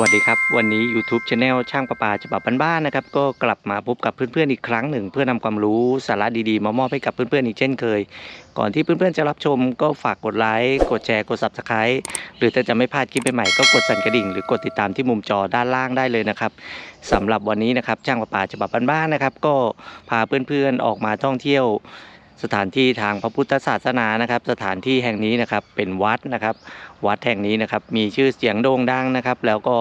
วัสดีครับ วันนี้ YouTube Channel ช่างประปาฉบับบ้านๆนะครับ ก็กลับมาพบกับเพื่อนๆอีกครั้งหนึ่ง เพื่อนำความรู้สาระดีๆ มามอบให้กับเพื่อนๆอีกเช่นเคย ก่อนที่เพื่อนๆจะรับชมก็ฝากกดไลค์กดแชร์กด Subscribe หรือถ้าจะไม่พลาดคลิปใหม่ๆก็กดสั่นกระดิ่ง หรือกดติดตามที่มุมจอด้านล่างได้เลยนะครับสำหรับวันนี้นะครับช่างประปาฉบับบ้านๆนะครับ ก็พาเพื่อนๆออกมาท่องเที่ยว สถานที่ทางพระพุทธศาสนานะครับ สถานที่แห่งนี้นะครับเป็นวัดนะครับ วัดแห่งนี้นะครับ มีชื่อเสียงโด่งดังนะครับ แล้วก็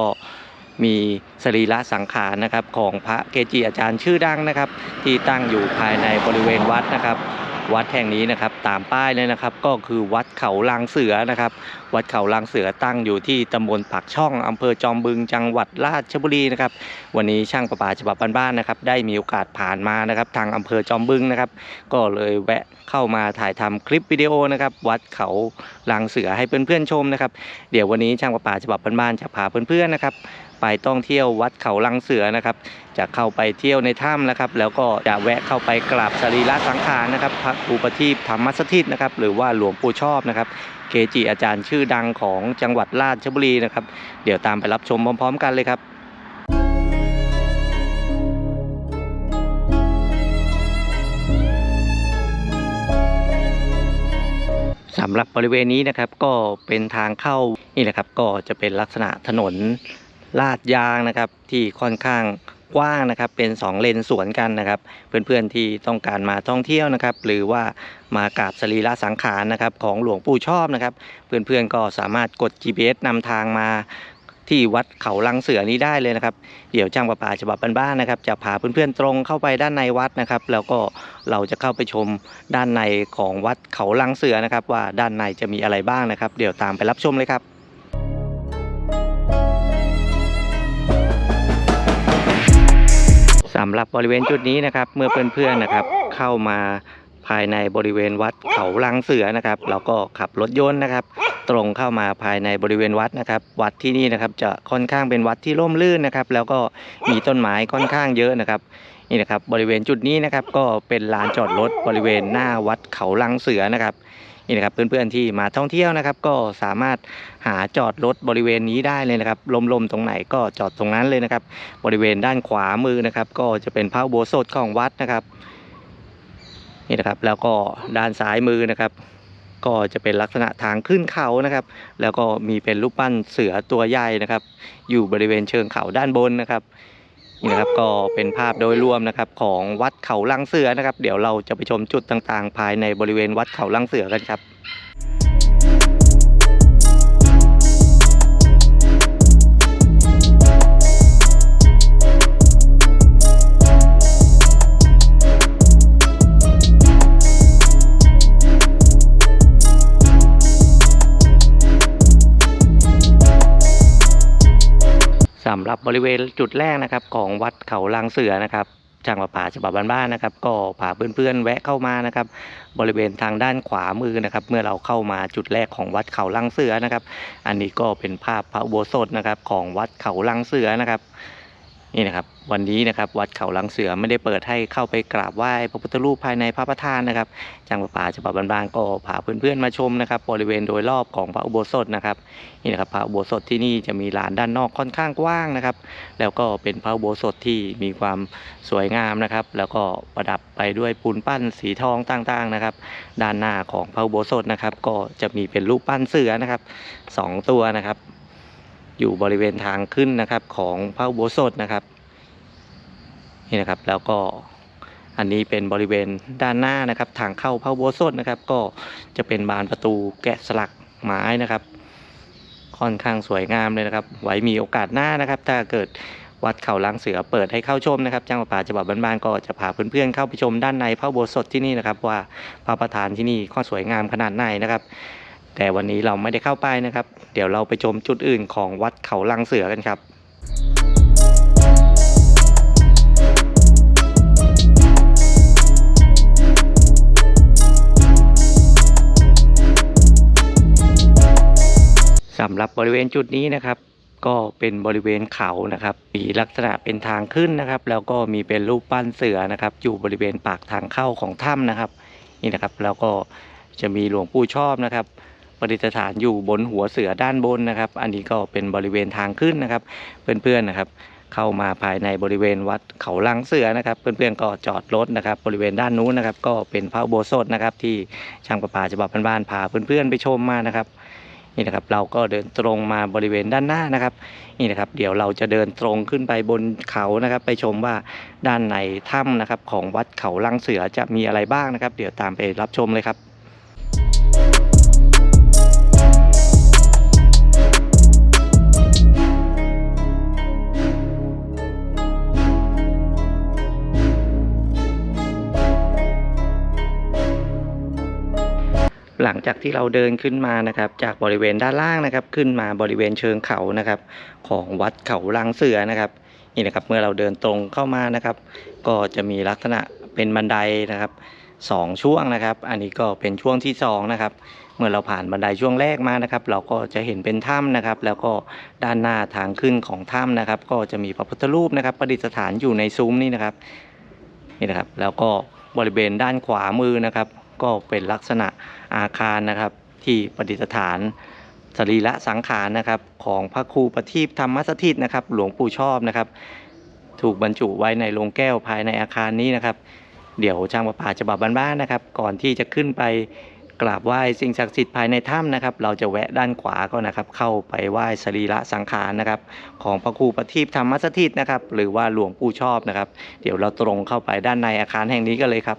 มีสรีระสังขารนะครับ ของพระเกจิอาจารย์ชื่อดังนะครับ ที่ตั้งอยู่ภายในบริเวณวัดนะครับ วัดแห่งนี้นะครับตามป้ายเลยนะครับ ก็คือวัดเขาลางเสือนะครับ วัดเขาลางเสือตั้งอยู่ที่ตำบลปากช่องอำเภอจอมบึงจังหวัดราชบุรีนะครับวันนี้ช่างประปาฉบับบ้านๆนะครับ ได้มีโอกาสผ่านมานะครับ ทางอำเภอจอมบึงนะครับ ก็เลยแวะเข้ามาถ่ายทำคลิปวิดีโอนะครับ วัดเขาลางเสือให้เพื่อนๆชมนะครับ เดี๋ยววันนี้ช่างประปาฉบับบ้านๆจะพาเพื่อนๆนะครับ ไปท่องเที่ยววัดเขาลังเสือนะครับ จะเข้าไปเที่ยวในถ้ำนะครับ แล้วก็จะแวะเข้าไปกราบสรีระสังขารนะครับพระอุปทีปธรรมสถิตนะครับ หรือว่าหลวงปู่ชอบนะครับ เกจิอาจารย์ชื่อดังของจังหวัดราชบุรีนะครับ เดี๋ยวตามไปรับชมพร้อม ๆ กันเลยครับสำหรับบริเวณนี้นะครับก็เป็นทางเข้านี่แหละครับก็จะเป็นลักษณะถนน ลาดยางนะครับที่ค่อนข้างกว้างนะครับเป็น 2 เลนสวนกันนะครับ เพื่อนๆที่ต้องการมาท่องเที่ยวนะครับ หรือว่ามากราบสรีระสังขารนะครับ ของหลวงปู่ชอบนะครับ เพื่อนๆก็สามารถกด GPS นำทางมาที่วัดเขาลังเสือนี้ได้เลยนะครับ เดี๋ยวจ้างประปาฉบับบ้านๆนะครับ จะพาเพื่อนๆตรงเข้าไปด้านในวัดนะครับ แล้วก็เราจะเข้าไปชมด้านในของวัดเขาลังเสือนะครับ ว่าด้านในจะมีอะไรบ้างนะครับ เดี๋ยวตามไปรับชมเลยครับ สำหรับบริเวณจุดนี้นะครับ เมื่อเพื่อนๆนะครับ เข้ามาภายในบริเวณวัดเขาลังเสือนะครับ เราก็ขับรถยนต์นะครับ ตรงเข้ามาภายในบริเวณวัดนะครับ วัดที่นี่นะครับจะค่อนข้างเป็นวัดที่ร่มรื่นนะครับ แล้วก็มีต้นไม้ค่อนข้างเยอะนะครับนี่นะครับบริเวณจุดนี้นะครับก็เป็นลานจอดรถบริเวณหน้าวัดเขาลังเสือนะครับ นี่นะครับเพื่อนๆที่มาท่องเที่ยวนะครับ ก็สามารถหาจอดรถบริเวณนี้ได้เลยนะครับลมๆตรงไหนก็จอดตรงนั้นเลยนะครับ บริเวณด้านขวามือนะครับ ก็จะเป็นพระโบสถของวัดนะครับนี่นะครับ แล้วก็ด้านซ้ายมือนะครับ ก็จะเป็นลักษณะทางขึ้นเขานะครับ แล้วก็มีเป็นรูปปั้นเสือตัวใหญ่นะครับ อยู่บริเวณเชิงเขาด้านบนนะครับ นี่นะครับก็เป็นภาพโดยรวมนะครับของวัดเขาลังเสือนะครับ เดี๋ยวเราจะไปชมจุดต่างๆ ภายในบริเวณวัดเขาลังเสือกันครับ หรับบริเวณจุดแรกนะครับ ของวัดเขาลางเสือนะครับช่างประปาฉบับบ้านๆนะครับ ก็พาเพื่อนๆแวะเข้ามานะครับ บริเวณทางด้านขวามือนะครับ เมื่อเราเข้ามาจุดแรกของวัดเขาลังเสือนะครับ อันนี้ก็เป็นภาพพระอุโบสถนะครับ ของวัดเขาลังเสือนะครับ นี่นะครับวันนี้นะครับวัดเขาลังเสือไม่ได้เปิดให้เข้าไปกราบไหว้พระพุทธรูปภายในพระประธานนะครับจังหวัดป่าฉบับบานๆก็พาเพื่อนๆมาชมนะครับบริเวณโดยรอบของพระอุโบสถนะครับนี่นะครับพระอุโบสถที่นี่จะมีลานด้านนอกค่อนข้างกว้างนะครับ แล้วก็เป็นพระอุโบสถที่มีความสวยงามนะครับ แล้วก็ประดับไปด้วยปูนปั้นสีทองต่างๆนะครับ ด้านหน้าของพระอุโบสถนะครับ ก็จะมีเป็นรูปปั้นเสือนะครับสองตัวนะครับ อยู่บริเวณทางขึ้นนะครับของพระอุโบสถนะครับ นี่นะครับแล้วก็อันนี้เป็นบริเวณด้านหน้านะครับ ทางเข้าพระอุโบสถนะครับ ก็จะเป็นบานประตูแกะสลักไม้นะครับ ค่อนข้างสวยงามเลยนะครับ ไว้มีโอกาสหน้านะครับ ถ้าเกิดวัดเขาล้างเสือเปิดให้เข้าชมนะครับจ้างประปาฉบับบ้านๆก็จะพาเพื่อนๆเข้าไปชมด้านในพระโบสถที่นี่นะครับ ว่าพระประธานที่นี่ข้อสวยงามขนาดไหนนะครับ แต่วันนี้เราไม่ได้เข้าไปนะครับ เดี๋ยวเราไปชมจุดอื่นของวัดเขาลังเสือกันครับสำหรับบริเวณจุดนี้นะครับ ก็เป็นบริเวณเขานะครับมีลักษณะเป็นทางขึ้นนะครับ แล้วก็มีเป็นรูปปั้นเสือนะครับ อยู่บริเวณปากทางเข้าของถ้ำนะครับ นี่นะครับ แล้วก็จะมีหลวงปู่ชอบนะครับ ประดิษฐานอยู่บนหัวเสือด้านบนนะครับ อันนี้ก็เป็นบริเวณทางขึ้นนะครับ เพื่อนๆนะครับ เข้ามาภายในบริเวณวัดเขาลังเสือนะครับ เพื่อนๆก็จอดรถนะครับ บริเวณด้านนู้นนะครับ ก็เป็นพระโบสถนะครับ ที่ช่างประปาฉบับบ้านๆพาเพื่อนๆไปชมมานะครับนี่นะครับเราก็เดินตรงมาบริเวณด้านหน้านะครับนี่นะครับ เดี๋ยวเราจะเดินตรงขึ้นไปบนเขานะครับ ไปชมว่าด้านในถ้ำนะครับ ของวัดเขาลังเสือจะมีอะไรบ้างนะครับ เดี๋ยวตามไปรับชมเลยครับ หลังจากที่เราเดินขึ้นมานะครับ จากบริเวณด้านล่างนะครับ ขึ้นมาบริเวณเชิงเขานะครับ ของวัดเขาลังเสือนะครับนี่นะครับเมื่อเราเดินตรงเข้ามานะครับ ก็จะมีลักษณะเป็นบันไดนะครับสองช่วงนะครับ อันนี้ก็เป็นช่วงที่สองนะครับ เมื่อเราผ่านบันไดช่วงแรกมานะครับ เราก็จะเห็นเป็นถ้ำนะครับ แล้วก็ด้านหน้าทางขึ้นของถ้ำนะครับ ก็จะมีพระพุทธรูปนะครับประดิษฐานอยู่ในซุ้มนี่นะครับนี่นะครับ แล้วก็บริเวณด้านขวามือนะครับ ก็เป็นลักษณะ อาคารนะครับ ที่ประดิษฐานสรีระสังขารนะครับ ของพระครูประทีปธรรมสถิตนะครับ หลวงปู่ชอบนะครับ ถูกบรรจุไว้ในโรงแก้วภายในอาคารนี้นะครับ เดี๋ยวช่างประปาฉบับบ้านๆนะครับ ก่อนที่จะขึ้นไปกราบไหว้สิ่งศักดิ์สิทธิ์ภายในถ้ำนะครับ เราจะแวะด้านขวาก็นะครับ เข้าไปไหว้สรีระสังขารนะครับ ของพระครูประทีปธรรมสถิตนะครับ หรือว่าหลวงปู่ชอบนะครับ เดี๋ยวเราตรงเข้าไปด้านในอาคารแห่งนี้กันเลยครับ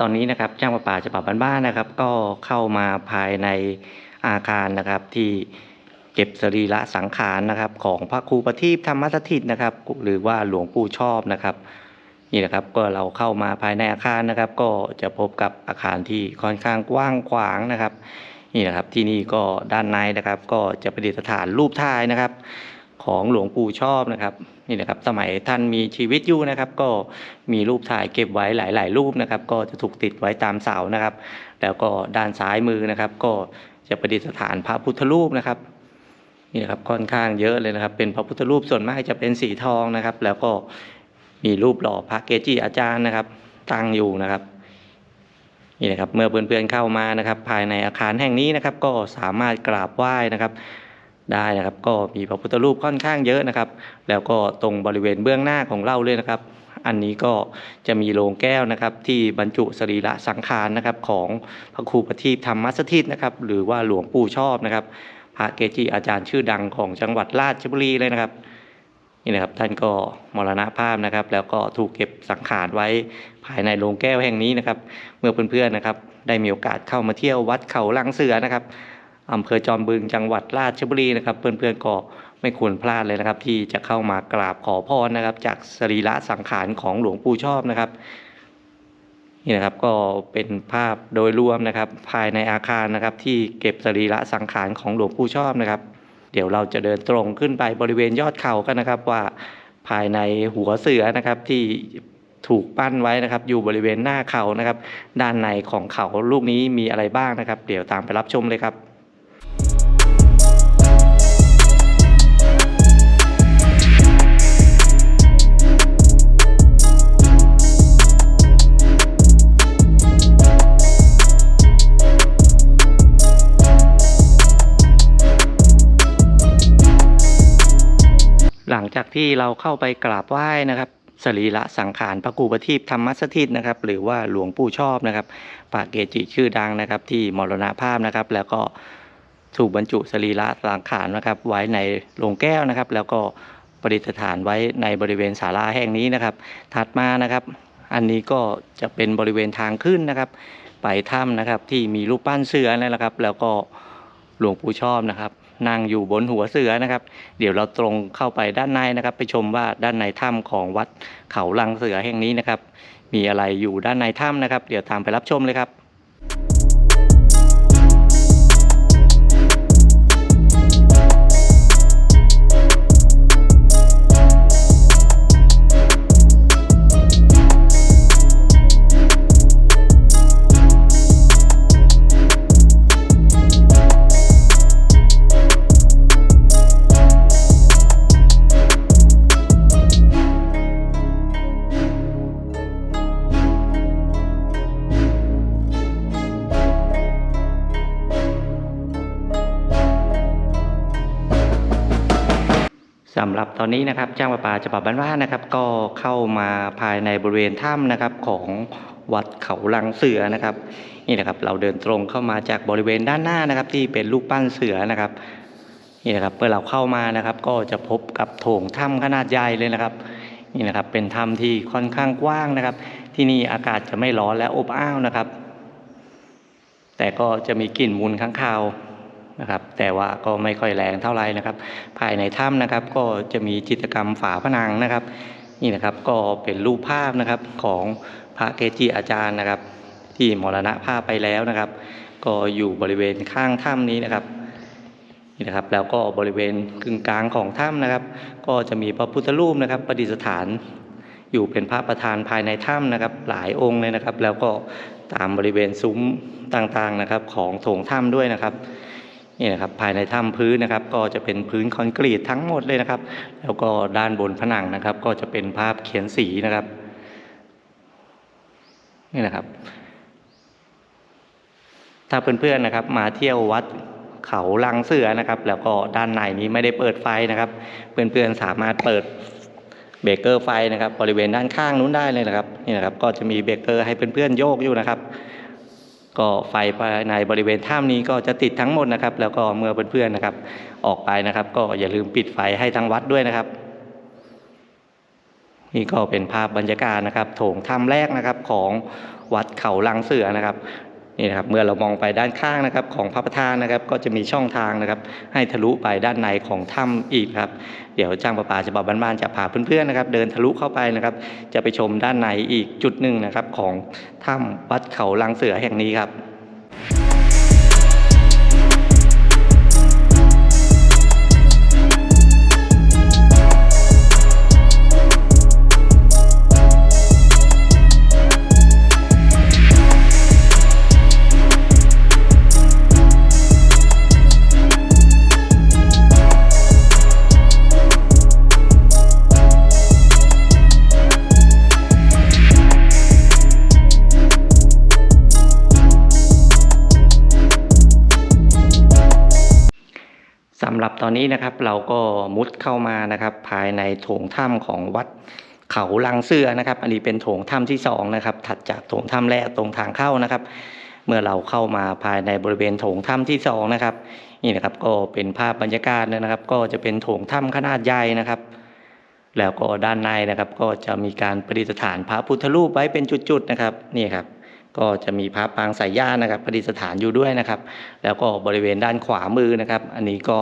ตอนนี้นะครับจ้างประปาฉบับบ้านๆนะครับ ก็เข้ามาภายในอาคารนะครับที่เก็บสรีระสังขารนะครับ ของพระครูประทีปธรรมสถิตนะครับ หรือว่าหลวงปู่ชอบนะครับนี่นะครับก็เราเข้ามาภายในอาคารนะครับ ก็จะพบกับอาคารที่ค่อนข้างกว้างขวางนะครับนี่นะครับที่นี่ก็ด้านในนะครับ ก็จะประดิษฐานรูปถ่ายนะครับ ของหลวงปู่ชอบนะครับ นี่นะครับสมัยท่านมีชีวิตอยู่นะครับ ก็มีรูปถ่ายเก็บไว้หลาย ๆ รูปนะครับ ก็จะถูกติดไว้ตามเสานะครับ แล้วก็ด้านซ้ายมือนะครับ ก็จะประดิษฐานพระพุทธรูปนะครับนี่นะครับค่อนข้างเยอะเลยนะครับ เป็นพระพุทธรูปส่วนมากจะเป็นสีทองนะครับ แล้วก็มีรูปหล่อพระเกจิอาจารย์นะครับ ตั้งอยู่นะครับนี่นะครับเมื่อเพื่อนๆเข้ามานะครับ ภายในอาคารแห่งนี้นะครับ ก็สามารถกราบไหว้นะครับ ได้นะครับ ก็มีพระพุทธรูปค่อนข้างเยอะนะครับ แล้วก็ตรงบริเวณเบื้องหน้าของเราเลยนะครับ อันนี้ก็จะมีโลงแก้วนะครับ ที่บรรจุสรีระสังขารนะครับ ของพระครูประทีปธรรมสถิตนะครับ หรือว่าหลวงปู่ชอบนะครับ พระเกจิอาจารย์ชื่อดังของจังหวัดราชบุรีเลยนะครับนี่นะครับท่านก็มรณภาพนะครับ แล้วก็ถูกเก็บสังขารไว้ภายในโรงแก้วแห่งนี้นะครับ เมื่อเพื่อนๆนะครับ ได้มีโอกาสเข้ามาเที่ยววัดเขาลังเสือนะครับ อำเภอจอมบึงจังหวัดราชบุรีนะครับเพื่อนๆก็ไม่ควรพลาดเลยนะครับ ที่จะเข้ามากราบขอพรนะครับ จากสรีระสังขารของหลวงปู่ชอบนะครับนี่นะครับก็เป็นภาพโดยรวมนะครับ ภายในอาคารนะครับ ที่เก็บสรีระสังขารของหลวงปู่ชอบนะครับ เดี๋ยวเราจะเดินตรงขึ้นไปบริเวณยอดเขากันนะครับ ว่าภายในหัวเสือนะครับที่ถูกปั้นไว้นะครับ อยู่บริเวณหน้าเขานะครับ ด้านในของเขาลูกนี้มีอะไรบ้างนะครับ เดี๋ยวตามไปรับชมเลยครับ จากที่เราเข้าไปกราบไหว้นะครับสรีระสังขารพระครูปทีปธรรมสถิตนะครับ หรือว่าหลวงปู่ชอบนะครับพระเกจิชื่อดังนะครับ ที่มรณภาพนะครับ แล้วก็ถูกบรรจุสรีระสังขารนะครับ ไว้ในโลงแก้วนะครับ แล้วก็ประดิษฐานไว้ในบริเวณศาลาแห่งนี้นะครับ ถัดมานะครับ อันนี้ก็จะเป็นบริเวณทางขึ้นนะครับ ไปถ้ำนะครับที่มีรูปปั้นเสือนั่นแหละครับ แล้วก็หลวงปู่ชอบนะครับ นั่งอยู่บนหัวเสือนะครับ เดี๋ยวเราตรงเข้าไปด้านในนะครับ ไปชมว่าด้านในถ้ำของวัดเขาลังเสือแห่งนี้นะครับ มีอะไรอยู่ด้านในถ้ำนะครับ เดี๋ยวตามไปรับชมเลยครับ อนนี้นะครับจ้างประปาฉบับบ้านๆนะครับ ก็เข้ามาภายในบริเวณถ้ำนะครับของวัดเขาลังเสือนะครับ นี่นะครับเราเดินตรงเข้ามาจากบริเวณด้านหน้านะครับ ที่เป็นรูปปั้นเสือนะครับนี่นะครับเมื่อเราเข้ามานะครับ ก็จะพบกับโถงถ้ำขนาดใหญ่เลยนะครับนี่นะครับเป็นถ้ำที่ค่อนข้างกว้างนะครับ ที่นี่อากาศจะไม่ร้อนและอบอ้าวนะครับ แต่ก็จะมีกลิ่นมูลค้างคาว นะครับ แต่ว่าก็ไม่ค่อยแรงเท่าไหร่นะครับ ภายในถ้ำนะครับ ก็จะมีจิตกรรมฝาผนังนะครับ นี่นะครับก็เป็นรูปภาพนะครับของพระเกจิอาจารย์นะครับ ที่มรณภาพไปแล้วนะครับ ก็อยู่บริเวณข้างถ้ำนี้นะครับนี่นะครับแล้วก็บริเวณกึ่งกลางของถ้ำนะครับ ก็จะมีพระพุทธรูปนะครับประดิษฐานอยู่เป็นพระประธานภายในถ้ำนะครับ หลายองค์เลยนะครับ แล้วก็ตามบริเวณซุ้มต่างๆนะครับ ของโถงถ้ำด้วยนะครับ นี่นะครับภายในถ้ำพื้นนะครับ ก็จะเป็นพื้นคอนกรีตทั้งหมดเลยนะครับ แล้วก็ด้านบนผนังนะครับ ก็จะเป็นภาพเขียนสีนะครับ นี่นะครับ ถ้าเพื่อนๆนะครับ มาเที่ยววัดเขาลังเสือนะครับ แล้วก็ด้านในนี้ไม่ได้เปิดไฟนะครับ เพื่อนๆสามารถเปิดเบรกเกอร์ไฟนะครับ บริเวณด้านข้างนู้นได้เลยนะครับนี่นะครับ ก็จะมีเบรกเกอร์ให้เพื่อนๆโยกอยู่นะครับ ก็ไฟภายในบริเวณถ้ำนี้ก็จะติดทั้งหมดนะครับ แล้วก็เมื่อเพื่อนๆนะครับ ออกไปนะครับ ก็อย่าลืมปิดไฟให้ทางวัดด้วยนะครับ นี่ก็เป็นภาพบรรยากาศนะครับ โถงถ้ำแรกนะครับของวัดเขาลังเสือนะครับ นี่นะครับเมื่อเรามองไปด้านข้างนะครับของพระประธานนะครับก็จะมีช่องทางนะครับ ให้ทะลุไปด้านในของถ้ำอีกครับ เดี๋ยวจ้างประปาฉบับบ้านๆจะพาเพื่อนๆนะครับ เดินทะลุเข้าไปนะครับ จะไปชมด้านในอีกจุดหนึ่งนะครับของถ้ำวัดเขาลังเสือแห่งนี้ครับ นี้นะครับเราก็มุดเข้ามานะครับ ภายในโถงถ้ำของวัดเขาลังเสื้อนะครับ อันนี้เป็นโถงถ้ำที่สองนะครับ ถัดจากโถงถ้ำแรกตรงทางเข้านะครับ เมื่อเราเข้ามาภายในบริเวณโถงถ้ำที่สองนะครับ นี่นะครับก็เป็นภาพบรรยากาศนะครับ ก็จะเป็นโถงถ้ำขนาดใหญ่นะครับ แล้วก็ด้านในนะครับ ก็จะมีการประดิษฐานพระพุทธรูปไว้เป็นจุดๆนะครับนี่ครับก็จะมีพระปางสายญาตนะครับประดิษฐานอยู่ด้วยนะครับ แล้วก็บริเวณด้านขวามือนะครับ อันนี้ก็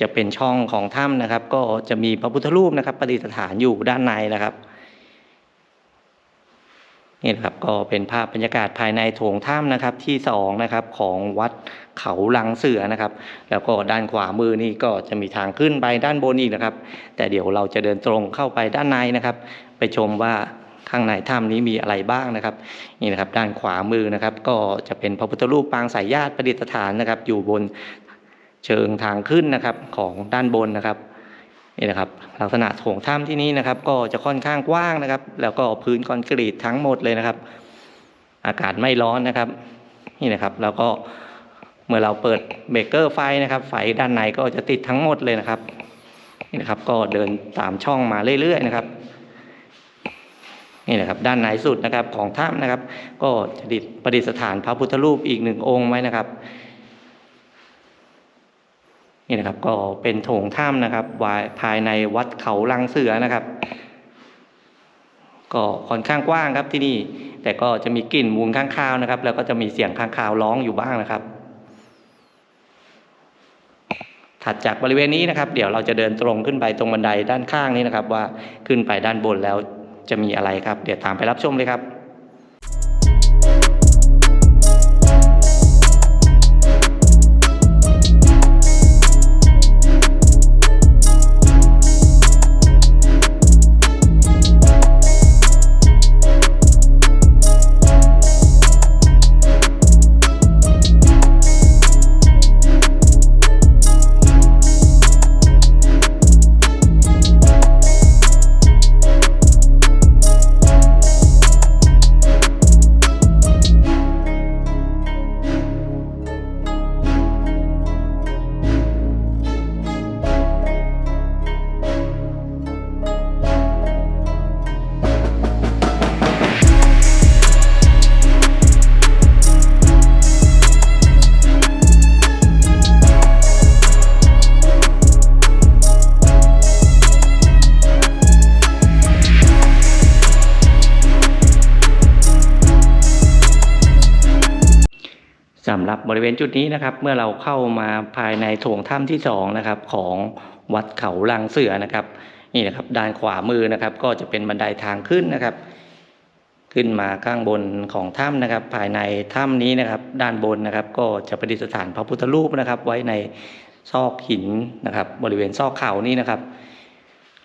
จะเป็นช่องของถ้ำนะครับ ก็จะมีพระพุทธรูปนะครับประดิษฐานอยู่ด้านในนะครับนี่นะครับก็เป็นภาพบรรยากาศภายในโถงถ้ำนะครับที่สองนะครับของวัดเขาลังเสือนะครับ แล้วก็ด้านขวามือนี่ก็จะมีทางขึ้นไปด้านบนอีกนะครับ แต่เดี๋ยวเราจะเดินตรงเข้าไปด้านในนะครับ ไปชมว่าข้างในถ้ำนี้มีอะไรบ้างนะครับนี่นะครับด้านขวามือนะครับ ก็จะเป็นพระพุทธรูปปางสายญาติประดิษฐานนะครับ อยู่บน เชิงทางขึ้นนะครับของด้านบนนะครับนี่นะครับ ลักษณะโถงถ้ำที่นี้นะครับ ก็จะค่อนข้างกว้างนะครับ แล้วก็พื้นคอนกรีตทั้งหมดเลยนะครับ อากาศไม่ร้อนนะครับ นี่นะครับ แล้วก็เมื่อเราเปิดเบรกเกอร์ไฟนะครับ ไฟด้านในก็จะติดทั้งหมดเลยนะครับนี่นะครับ ก็เดินตามช่องมาเรื่อยๆนะครับนี่นะครับ ด้านในสุดนะครับของถ้ำนะครับ ก็จะดิษประดิษฐานพระพุทธรูปอีกหนึ่งองค์ไว้นะครับ นี่นะครับ ก็เป็นโถงถ้ำนะครับาภายในวัดเขาลังเสือนะครับ ก็ค่อนข้างกว้างครับที่นี่ แต่ก็จะมีกลิ่นมูลข้างคาวนะครับ แล้วก็จะมีเสียงข้างคาวร้องอยู่บ้างนะครับ ถัดจากบริเวณนี้นะครับ เดี๋ยวเราจะเดินตรงขึ้นไปตรงบันไดด้านข้างนี้นะครับ ว่าขึ้นไปด้านบนแล้วจะมีอะไรครับ เดี๋ยวตามไปรับชมเลยครับ บริเวณจุดนี้นะครับ เมื่อเราเข้ามาภายในโถงถ้ำที่สองนะครับ ของวัดเขาลังเสือนะครับ นี่นะครับด้านขวามือนะครับ ก็จะเป็นบันไดทางขึ้นนะครับ ขึ้นมาข้างบนของถ้ำนะครับ ภายในถ้ำนี้นะครับ ด้านบนนะครับ ก็จะประดิษฐานพระพุทธรูปนะครับ ไว้ในซอกหินนะครับ บริเวณซอกเขานี้นะครับ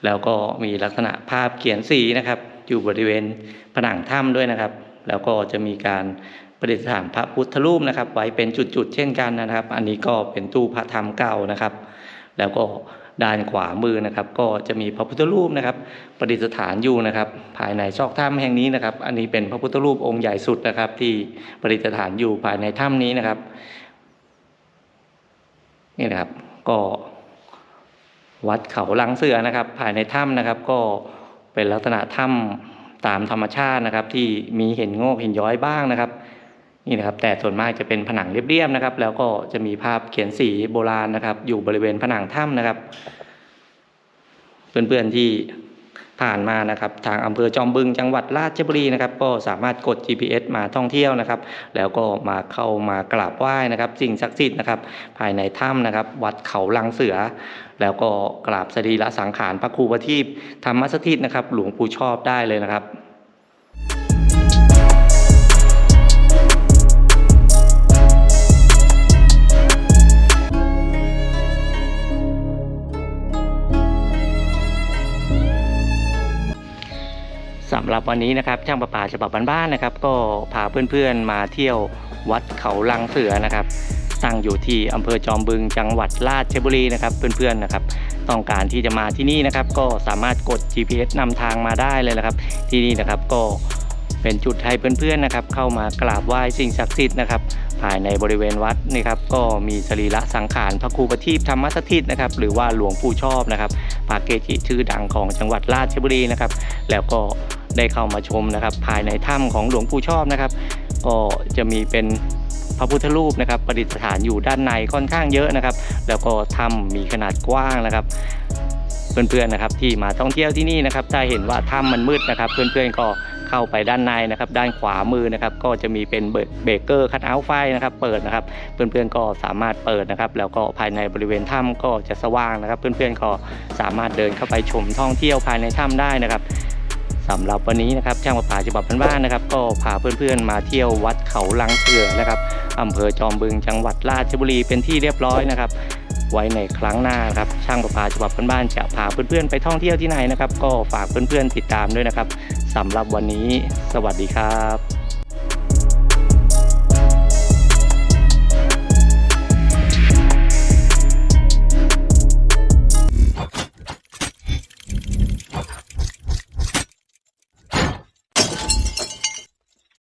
แล้วก็มีลักษณะภาพเขียนสีนะครับ อยู่บริเวณผนังถ้ำด้วยนะครับ แล้วก็จะมีการ ประดิษฐานพระพุทธรูปนะครับ ไว้เป็นจุดๆเช่นกันนะครับ อันนี้ก็เป็นตู้พระธรรมเก่านะครับ แล้วก็ด้านขวามือนะครับ ก็จะมีพระพุทธรูปนะครับ ประดิษฐานอยู่นะครับ ภายในซอกถ้ำแห่งนี้นะครับ อันนี้เป็นพระพุทธรูปองค์ใหญ่สุดนะครับ ที่ประดิษฐานอยู่ภายในถ้ำนี้นะครับนี่นะครับ ก็วัดเขาลังเสือนะครับ ภายในถ้ำนะครับ ก็เป็นลักษณะถ้ำตามธรรมชาตินะครับ ที่มีเห็นโงอกเห็นย้อยบ้างนะครับ นี่นะครับ แต่ส่วนมากจะเป็นผนังเรียบๆนะครับ แล้วก็จะมีภาพเขียนสีโบราณนะครับ อยู่บริเวณผนังถ้ำนะครับ เพื่อนๆที่ผ่านมานะครับ ทางอำเภอจอมบึงจังหวัดราชบุรีนะครับ ก็สามารถกด GPS มาท่องเที่ยวนะครับ แล้วก็มาเข้ามากราบไหว้นะครับ สิ่งศักดิ์สิทธิ์นะครับ ภายในถ้ำนะครับ วัดเขาลังเสือ แล้วก็กราบสรีระสังขารพระครูประทีปธรรมสถิตนะครับ หลวงปู่ชอบได้เลยนะครับ สำหรับวันนี้นะครับช่างประปาฉบับบ้านๆนะครับ ก็พาเพื่อนๆมาเที่ยววัดเขาลังเสือนะครับ ตั้งอยู่ที่อำเภอจอมบึงจังหวัดราชบุรีนะครับ เพื่อนๆนะครับ ต้องการที่จะมาที่นี่นะครับ ก็สามารถกด GPS นำทางมาได้เลยนะครับ ที่นี่นะครับก็เป็นจุดให้เพื่อนๆนะครับ เข้ามากราบไหว้สิ่งศักดิ์สิทธิ์นะครับ ภายในบริเวณวัดนี่ครับก็มีสรีระสังขารพระครูประทีปธรรมสถิตนะครับ หรือว่าหลวงปู่ชอบนะครับพระเกจิชื่อดังของจังหวัดราชบุรีนะครับ แล้วก็ ได้เข้ามาชมนะครับ ภายในถ้ำของหลวงปู่ชอบนะครับ ก็จะมีเป็นพระพุทธรูปนะครับประดิษฐานอยู่ด้านในค่อนข้างเยอะนะครับ แล้วก็ถ้ำมีขนาดกว้างนะครับ เพื่อนๆนะครับที่มาท่องเที่ยวที่นี่นะครับ ถ้าเห็นว่าถ้ำมันมืดนะครับ เพื่อนๆก็เข้าไปด้านในนะครับ ด้านขวามือนะครับ ก็จะมีเป็นเบรกเกอร์คัทเอาท์ไฟนะครับ เปิดนะครับ เพื่อนๆก็สามารถเปิดนะครับ แล้วก็ภายในบริเวณถ้ำก็จะสว่างนะครับ เพื่อนๆก็สามารถเดินเข้าไปชมท่องเที่ยวภายในถ้ำได้นะครับ สำหรับวันนี้นะครับช่างประปาฉบับบ้านๆนะครับ ก็พาเพื่อนๆมาเที่ยววัดเขาลังเสือนะครับอำเภอจอมบึงจังหวัดราชบุรีเป็นที่เรียบร้อยนะครับ ไว้ในครั้งหน้าครับช่างประปาฉบับบ้านๆจะพาเพื่อนๆไปท่องเที่ยวที่ไหนนะครับ ก็ฝากเพื่อนๆติดตามด้วยนะครับสำหรับวันนี้ สวัสดีครับ